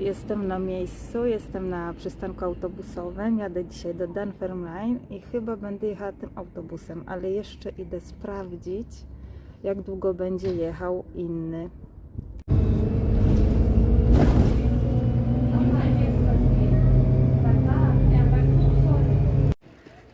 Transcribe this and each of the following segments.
Jestem na miejscu, jestem na przystanku autobusowym. Jadę dzisiaj do Dunfermline i chyba będę jechała tym autobusem, ale jeszcze idę sprawdzić, jak długo będzie jechał inny.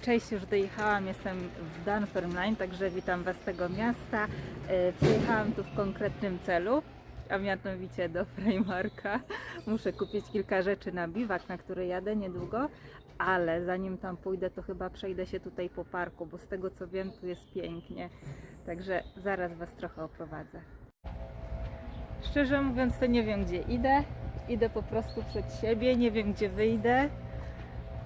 Cześć, już dojechałam, jestem w Dunfermline, także witam Was z tego miasta. E, Przyjechałam tu w konkretnym celu, a mianowicie do Primarka. Muszę kupić kilka rzeczy na biwak, na który jadę niedługo, ale zanim tam pójdę, to chyba przejdę się tutaj po parku, bo z tego co wiem, tu jest pięknie. Także zaraz Was trochę oprowadzę. Szczerze mówiąc, to nie wiem gdzie idę. Idę po prostu przed siebie, nie wiem gdzie wyjdę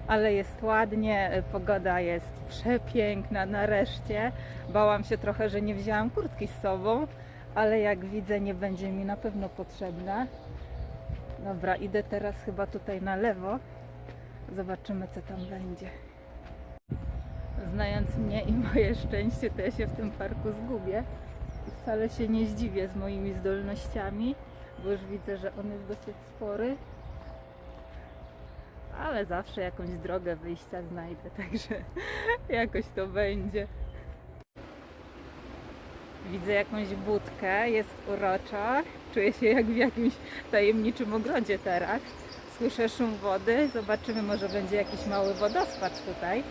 ale jest ładnie, pogoda jest przepiękna nareszcie. Bałam się trochę, że nie wzięłam kurtki z sobą, ale jak widzę, nie będzie mi na pewno potrzebna. Dobra, idę teraz chyba tutaj na lewo. Zobaczymy, co tam będzie. Znając mnie i moje szczęście, to ja się w tym parku zgubię. I wcale się nie zdziwię z moimi zdolnościami, bo już widzę, że on jest dosyć spory ale zawsze jakąś drogę wyjścia znajdę, także jakoś to będzie. Widzę jakąś budkę, jest urocza. Czuję się jak w jakimś tajemniczym ogrodzie teraz. Słyszę szum wody, zobaczymy, może będzie jakiś mały wodospad tutaj.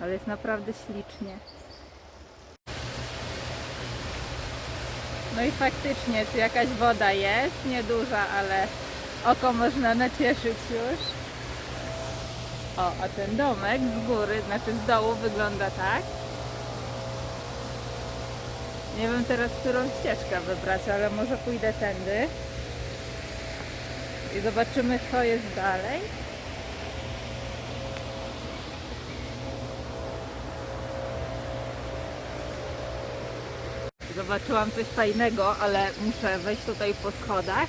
Ale jest naprawdę ślicznie. No i faktycznie, tu jakaś woda jest, nieduża, ale oko można nacieszyć już. O, a ten domek z góry, znaczy z dołu wygląda tak. Nie wiem teraz, którą ścieżkę wybrać, ale może pójdę tędy. I zobaczymy, co jest dalej. Zobaczyłam coś fajnego, ale muszę wejść tutaj po schodach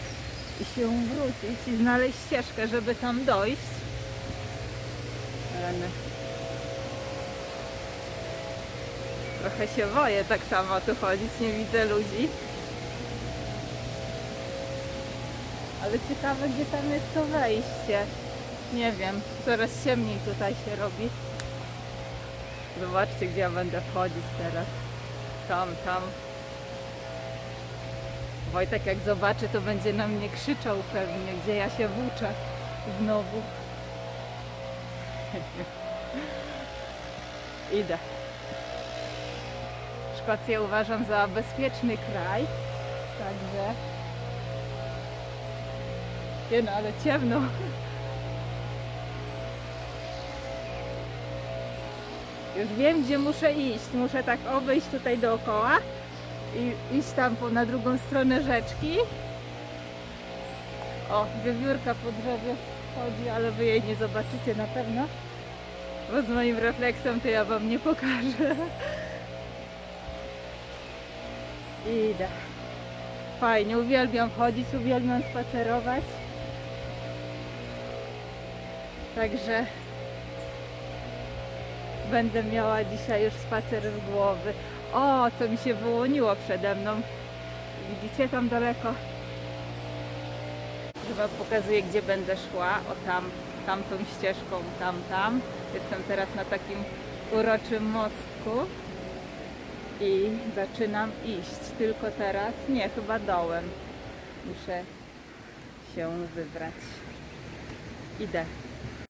i się wrócić i znaleźć ścieżkę, żeby tam dojść. Trochę się boję tak samo tu chodzić, nie widzę ludzi. Ale ciekawe, gdzie tam jest to wejście. Nie wiem, coraz ciemniej tutaj się robi. Zobaczcie, gdzie ja będę wchodzić teraz. Tam, tam. Wojtek jak zobaczy, to będzie na mnie krzyczał pewnie, gdzie ja się włóczę znowu. Idę. Szkocję uważam za bezpieczny kraj, także... Nie no, ale ciemno. Już wiem, gdzie muszę iść. Muszę tak obejść tutaj dookoła i iść tam po, na drugą stronę rzeczki. O, wiewiórka po drzewie chodzi, ale wy jej nie zobaczycie na pewno. Bo z moim refleksem to ja wam nie pokażę. Idę. Fajnie, uwielbiam chodzić, uwielbiam spacerować. Także będę miała dzisiaj już spacer z głowy. O, co mi się wyłoniło przede mną. Widzicie tam daleko? Chyba pokazuję, gdzie będę szła. O tam, tamtą ścieżką, tam, tam. Jestem teraz na takim uroczym mostku i zaczynam iść. Tylko teraz, nie, chyba dołem. Muszę się wybrać. Idę.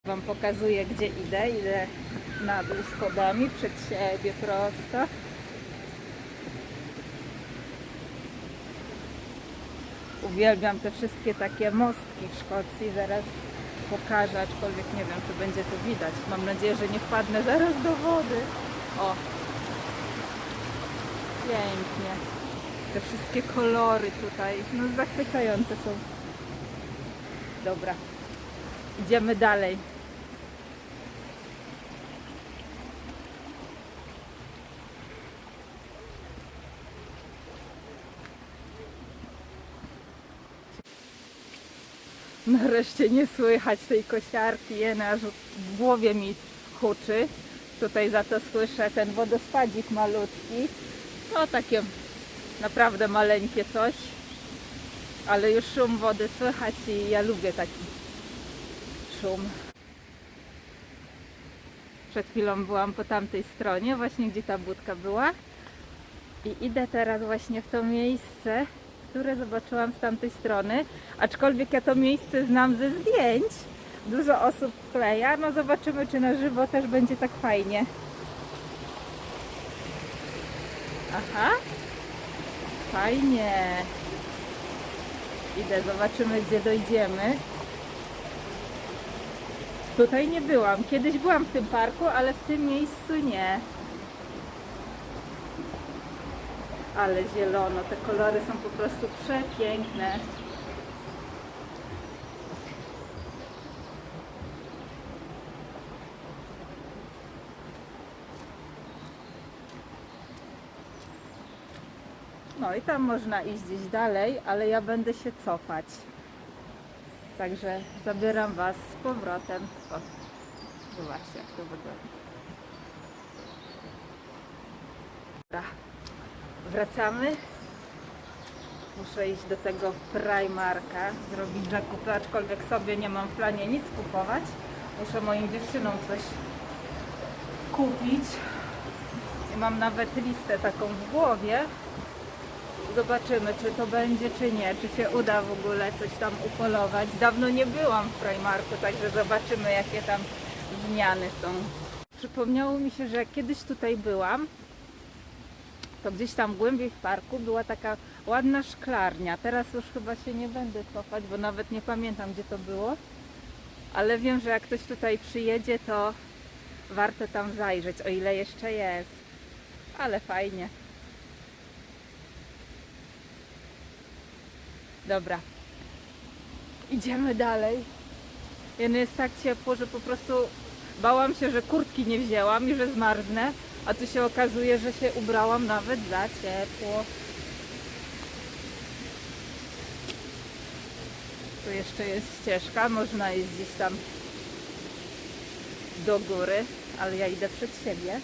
Wam pokazuję, gdzie idę. Idę na dół schodami, przed siebie prosto. Uwielbiam te wszystkie takie mostki w Szkocji. Zaraz pokażę, aczkolwiek nie wiem, czy będzie to widać. Mam nadzieję, że nie wpadnę zaraz do wody. O! Pięknie. Te wszystkie kolory tutaj, no zachwycające są. Dobra. Idziemy dalej. Nareszcie nie słychać tej kosiarki, jena w głowie mi huczy. Tutaj za to słyszę ten wodospadzik malutki. No takie naprawdę maleńkie coś. Ale już szum wody słychać i ja lubię taki szum. Przed chwilą byłam po tamtej stronie, właśnie gdzie ta budka była. I idę teraz właśnie w to miejsce, które zobaczyłam z tamtej strony. Aczkolwiek ja to miejsce znam ze zdjęć. Dużo osób kleja. No zobaczymy, czy na żywo też będzie tak fajnie. Aha. Fajnie. Idę, zobaczymy, gdzie dojdziemy. Tutaj nie byłam. Kiedyś byłam w tym parku, ale w tym miejscu nie. Ale zielono, te kolory są po prostu przepiękne. No i tam można iść gdzieś dalej, ale ja będę się cofać. Także zabieram Was z powrotem. O, zobaczcie jak to wygląda. Wracamy. Muszę iść do tego Primarka, zrobić zakupy, aczkolwiek sobie nie mam w planie nic kupować. Muszę moim dziewczynom coś kupić. I mam nawet listę taką w głowie. Zobaczymy, czy to będzie, czy nie, czy się uda w ogóle coś tam upolować. Dawno nie byłam w Primarku, także zobaczymy, jakie tam zmiany są. Przypomniało mi się, że kiedyś tutaj byłam, to gdzieś tam głębiej w parku była taka ładna szklarnia. Teraz już chyba się nie będę cofać, bo nawet nie pamiętam, gdzie to było. Ale wiem, że jak ktoś tutaj przyjedzie, to warto tam zajrzeć, o ile jeszcze jest. Ale fajnie. Dobra. Idziemy dalej. Jeno jest tak ciepło, że po prostu bałam się, że kurtki nie wzięłam i że zmarznę, a tu się okazuje, że się ubrałam nawet za ciepło. Tu jeszcze jest ścieżka, można iść gdzieś tam do góry, ale ja idę przed siebie.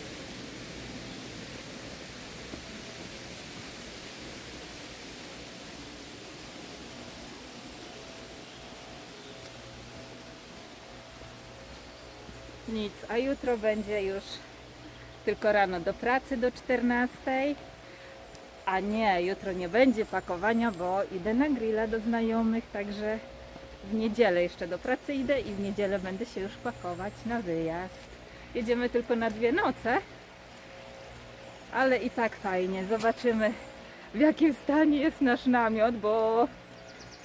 Nic, a jutro będzie już tylko rano do pracy do 14. A nie, jutro nie będzie pakowania, bo idę na grilla do znajomych, także w niedzielę jeszcze do pracy idę i w niedzielę będę się już pakować na wyjazd. Jedziemy tylko na dwie noce, ale i tak fajnie. Zobaczymy w jakim stanie jest nasz namiot, bo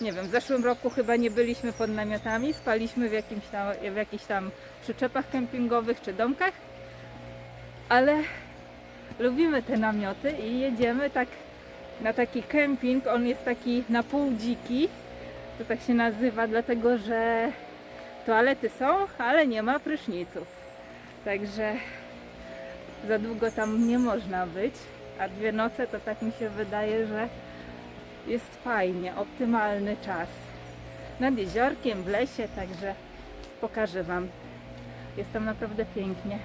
nie wiem, w zeszłym roku chyba nie byliśmy pod namiotami, spaliśmy w, jakimś tam, w jakichś tam przyczepach kempingowych czy domkach, ale lubimy te namioty i jedziemy tak na taki kemping, on jest taki na pół dziki, to tak się nazywa, dlatego że toalety są, ale nie ma pryszniców, także za długo tam nie można być, a dwie noce to tak mi się wydaje, że jest fajnie, optymalny czas. Nad jeziorkiem, w lesie, także pokażę Wam. Jest tam naprawdę pięknie.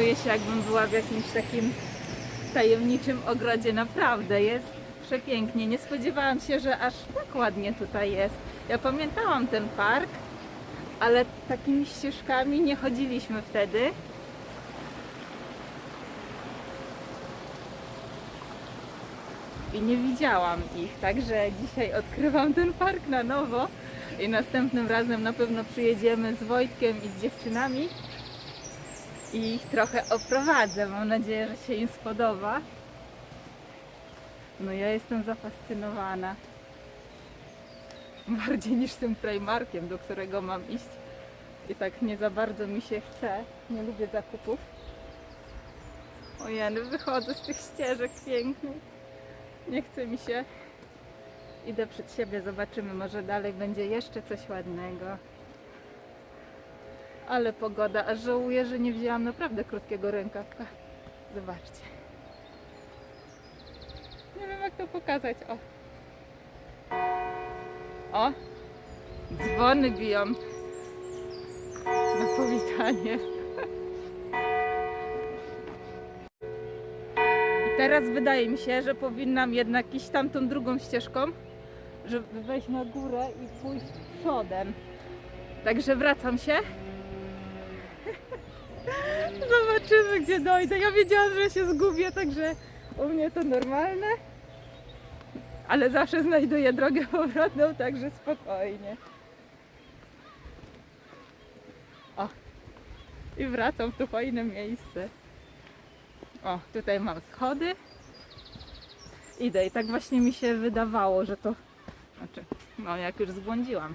Czuję się jakbym była w jakimś takim tajemniczym ogrodzie. Naprawdę jest przepięknie. Nie spodziewałam się, że aż tak ładnie tutaj jest. Ja pamiętałam ten park, ale takimi ścieżkami nie chodziliśmy wtedy. i nie widziałam ich, także dzisiaj odkrywam ten park na nowo i następnym razem na pewno przyjedziemy z Wojtkiem i z dziewczynami i ich trochę oprowadzę. Mam nadzieję, że się im spodoba. No ja jestem zafascynowana. Bardziej niż tym Primarkiem, do którego mam iść. I tak nie za bardzo mi się chce. Nie lubię zakupów. Ojej, wychodzę z tych ścieżek pięknych. Nie chce mi się. Idę przed siebie, zobaczymy, może dalej będzie jeszcze coś ładnego. Ale pogoda, aż żałuję, że nie wzięłam naprawdę krótkiego rękawka. Zobaczcie. Nie wiem jak to pokazać. O. O. Dzwony biją. Na powitanie. I teraz wydaje mi się, że powinnam jednak iść tamtą drugą ścieżką, żeby wejść na górę i pójść przodem. Także wracam się. Zobaczymy, gdzie dojdę. Ja wiedziałam, że się zgubię, także u mnie to normalne. Ale zawsze znajduję drogę powrotną, także spokojnie. O, i wracam w to fajne miejsce. O, tutaj mam schody. Idę i tak właśnie mi się wydawało, że to... Znaczy, no jak już zbłądziłam,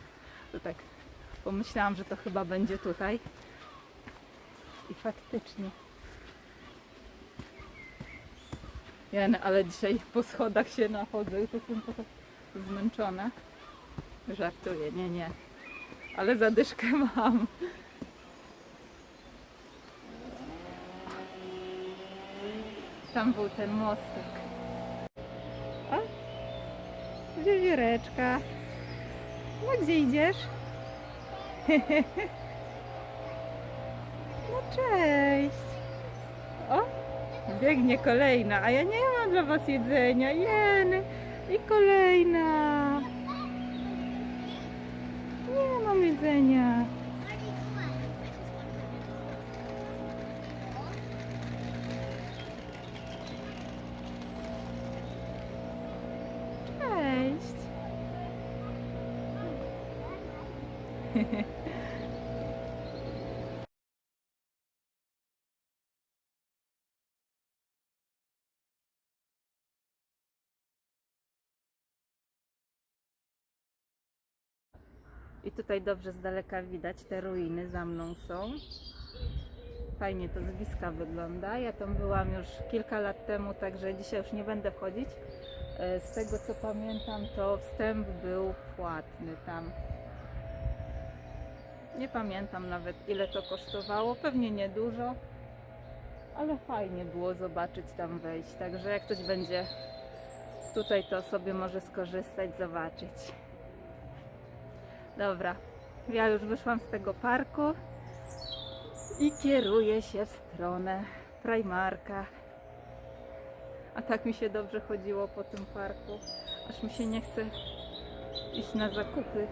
to tak pomyślałam, że to chyba będzie tutaj. Faktycznie. Jen, ale dzisiaj po schodach się nachodzę i to jestem trochę zmęczona. Żartuję, nie, nie. Ale zadyszkę mam. Tam był ten mostek. O, wiewióreczka. No gdzie idziesz? Cześć. O, biegnie kolejna, a ja nie mam dla was jedzenia. Jeny. I kolejna. Nie mam jedzenia. Cześć. I tutaj dobrze z daleka widać te ruiny za mną są. Fajnie to z bliska wygląda. Ja tam byłam już kilka lat temu, także dzisiaj już nie będę wchodzić. E, Z tego co pamiętam, to wstęp był płatny tam. Nie pamiętam nawet ile to kosztowało, pewnie niedużo, ale fajnie było zobaczyć tam wejść. Także jak ktoś będzie tutaj, to sobie może skorzystać, zobaczyć. Dobra, ja już wyszłam z tego parku i kieruję się w stronę Primarka. A tak mi się dobrze chodziło po tym parku, aż mi się nie chce iść na zakupy.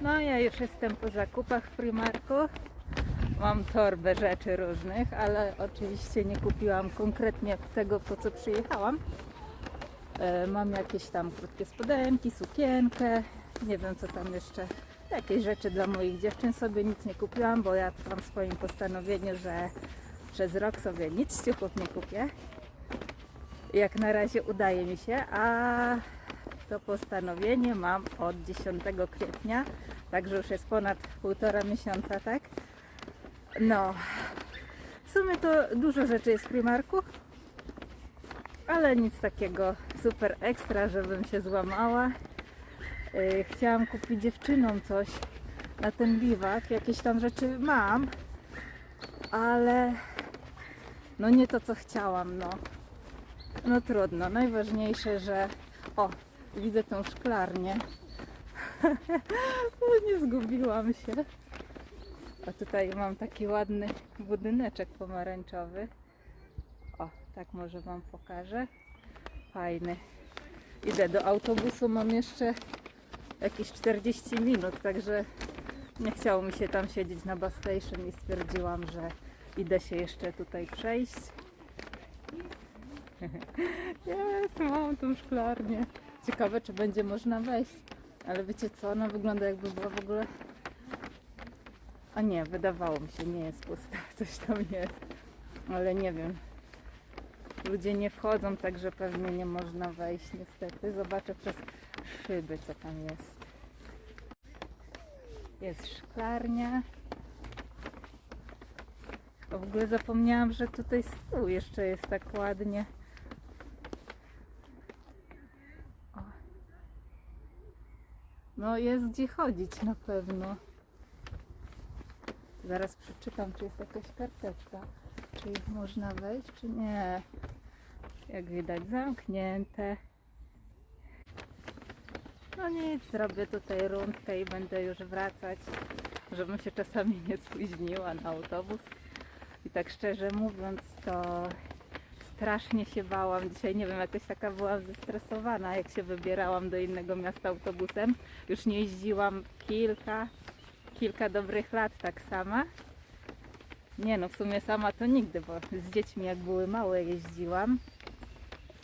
No ja już jestem po zakupach w Primarku. Mam torbę rzeczy różnych, ale oczywiście nie kupiłam konkretnie tego, po co przyjechałam. E, Mam jakieś tam krótkie spodenki, sukienkę, nie wiem co tam jeszcze, jakieś rzeczy dla moich dziewczyn sobie nic nie kupiłam, bo ja mam w swoim postanowieniu, że przez rok sobie nic ciuchów nie kupię. Jak na razie udaje mi się, a to postanowienie mam od 10 kwietnia, także już jest ponad półtora miesiąca, tak? No, w sumie to dużo rzeczy jest w Primarku, ale nic takiego super ekstra, żebym się złamała. Yy, Chciałam kupić dziewczynom coś na ten biwak, jakieś tam rzeczy mam, ale no nie to co chciałam, no. No trudno, najważniejsze, że o, widzę tą szklarnię. No, nie zgubiłam się. A tutaj mam taki ładny budyneczek pomarańczowy. Tak może Wam pokażę. Fajny. Idę do autobusu, mam jeszcze jakieś 40 minut, także nie chciało mi się tam siedzieć na bus station i stwierdziłam, że idę się jeszcze tutaj przejść. Jest, mam tą szklarnię. Ciekawe, czy będzie można wejść. Ale wiecie co, ona wygląda jakby była w ogóle... A nie, wydawało mi się, nie jest pusta, coś tam jest. Ale nie wiem. Ludzie nie wchodzą, także pewnie nie można wejść niestety. Zobaczę przez szyby, co tam jest. Jest szklarnia. A w ogóle zapomniałam, że tutaj tyłu jeszcze jest tak ładnie. O. No jest gdzie chodzić na pewno. Zaraz przeczytam, czy jest jakaś karteczka. Czy można wejść, czy nie. Jak widać, zamknięte. No nic, zrobię tutaj rundkę i będę już wracać, żebym się czasami nie spóźniła na autobus. I tak szczerze mówiąc, to strasznie się bałam. Dzisiaj nie wiem, jakoś taka byłam zestresowana, jak się wybierałam do innego miasta autobusem. Już nie jeździłam kilka, kilka dobrych lat tak sama. Nie no, w sumie sama to nigdy, bo z dziećmi jak były małe jeździłam.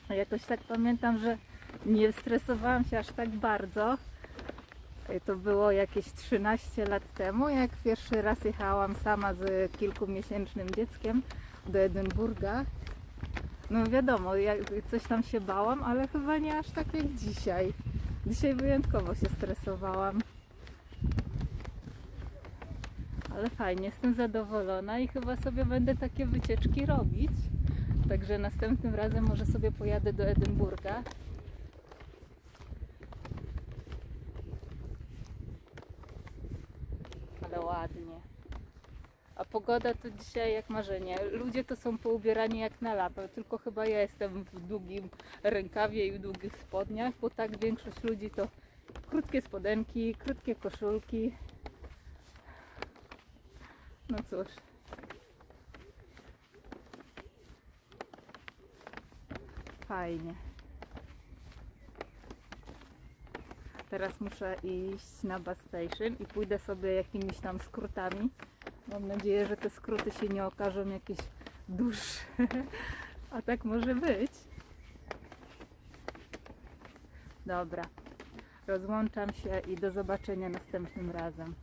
A jakoś tak pamiętam, że nie stresowałam się aż tak bardzo. Y, To było jakieś 13 lat temu, jak pierwszy raz jechałam sama z kilkumiesięcznym dzieckiem do Edynburga. No wiadomo, ja coś tam się bałam, ale chyba nie aż tak jak dzisiaj. Dzisiaj wyjątkowo się stresowałam. Ale fajnie, jestem zadowolona i chyba sobie będę takie wycieczki robić. Także następnym razem może sobie pojadę do Edynburga. Ale ładnie. A pogoda to dzisiaj jak marzenie. Ludzie to są poubierani jak na lato, tylko chyba ja jestem w długim rękawie i w długich spodniach, bo tak większość ludzi to krótkie spodenki, krótkie koszulki. No cóż. Fajnie. Teraz muszę iść na bus station i pójdę sobie jakimiś tam skrótami. Mam nadzieję, że te skróty się nie okażą jakieś dłuższe. A tak może być. Dobra. Rozłączam się i do zobaczenia następnym razem.